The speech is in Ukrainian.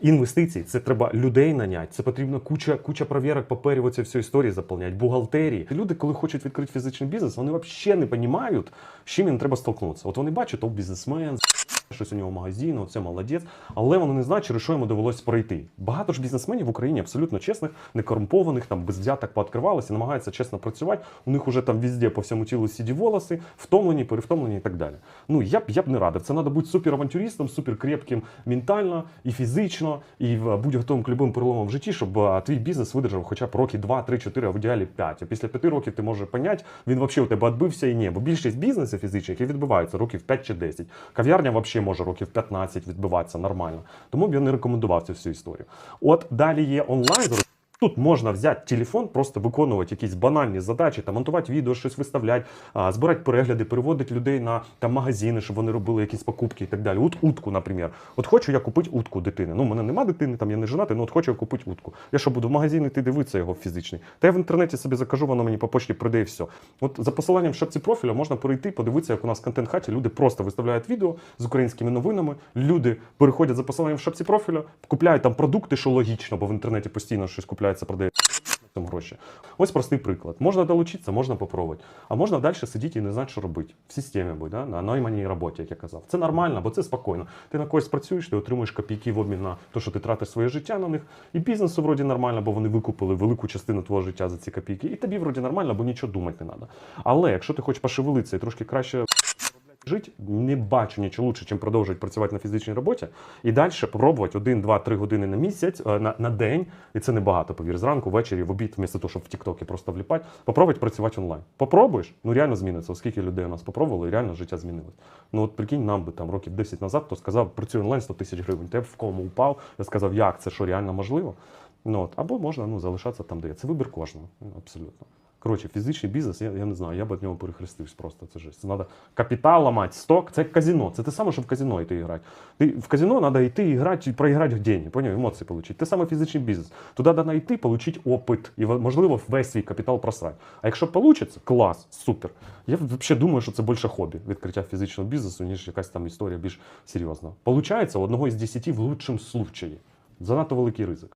інвестиції, це треба людей наняти, це потрібно куча, куча провірок, паперів, оці всю історію заповняти, бухгалтерії. Люди, коли хочуть відкрити фізичний бізнес, вони взагалі не розуміють, з чим їм треба столкнутися. От вони бачать, то бізнесмен, щось у нього магазин, оце молодець, але вони не знають, через що йому довелося пройти. Багато ж бізнесменів в Україні абсолютно чесних, некорумпованих, там без взяток пооткривалися, намагаються чесно працювати. У них уже там везде по всьому тілу сіді волоси, втомлені, перевтомлені і так далі. Ну я б я б не радив. Це треба бути суперавантюристом, суперкрепким ментально і фізично, і будь готовим к любим переломам в житті, щоб твій бізнес видержав хоча б роки 2, 3, 4, а в ідеалі 5. А після 5 років ти можеш поняти, він взагалі у тебе відбився і ні. Бо більшість бізнесів фізичних і відбиваються років 5 чи 10. Кав'ярня взагалі може років 15 відбиватися нормально. Тому б я не рекомендував цю всю історію. От далі є онлайн. Тут можна взяти телефон, просто виконувати якісь банальні задачі, там монтувати відео, щось виставляти, збирати перегляди, переводити людей на там магазини, щоб вони робили якісь покупки і так далі. От утку, наприклад. От хочу я купити утку дитини. Ну, у мене нема дитини, там я не женатий, ну от хочу я купити утку. Я що буду в магазин йти дивитися його фізичний. Та я в інтернеті собі закажу, воно мені по почті прийде і все. От за посиланням в шапці профіля можна перейти, подивитися, як у нас в контент-хаті люди просто виставляють відео з українськими новинами. Люди переходять за посиланням в шапці профіля, купляють там продукти, що логічно, бо в інтернеті постійно щось купляється, продається там гроші. Ось простий приклад. Можна долучитися, можна попробувати. А можна далі сидіти і не знати, що робити. В системі будь, да? на найманій роботі, як я казав. Це нормально, бо це спокійно. Ти на когось працюєш, ти отримуєш копійки в обмін на те, що ти тратиш своє життя на них. І бізнесу вроді нормально, бо вони викупили велику частину твого життя за ці копійки. І тобі вроді нормально, бо нічого думати не треба. Але якщо ти хочеш пошевелитися і трошки краще жити, не бачу нічого лучше, чим продовжувати працювати на фізичній роботі і далі попробувати 1, 2, 3 години на місяць, е, на, на день, і це небагато, повір, зранку, ввечері, в обід, вмісто того, щоб в Тіктокі просто вліпати, попробувати працювати онлайн. Попробуєш, ну реально зміниться. Оскільки людей у нас попробували, і реально життя змінилось. Ну от прикинь, нам би там років 10 назад, хто сказав, працюю онлайн 100 тисяч гривень. Ти в кому упав, я сказав, як це що реально можливо. Ну, от, або можна ну, залишатися там, де є. Це вибір кожного. Абсолютно. Коротше, фізичний бізнес, я, я не знаю, я б від нього перехрестився просто. Це жесть. Це треба капітал ламати, сток. Це казино. Це те саме, що в казино йти грати. Ти, в казино треба йти і грати, і проіграти гроші, поняв, емоції отримати. Те саме фізичний бізнес. Туди треба йти, отримати опит і, можливо, весь свій капітал просрати. А якщо вийде, клас, супер. Я взагалі думаю, що це більше хобі відкриття фізичного бізнесу, ніж якась там історія більш серйозна. Получається, у одного із десяти в лучшому случаї. Занадто великий ризик.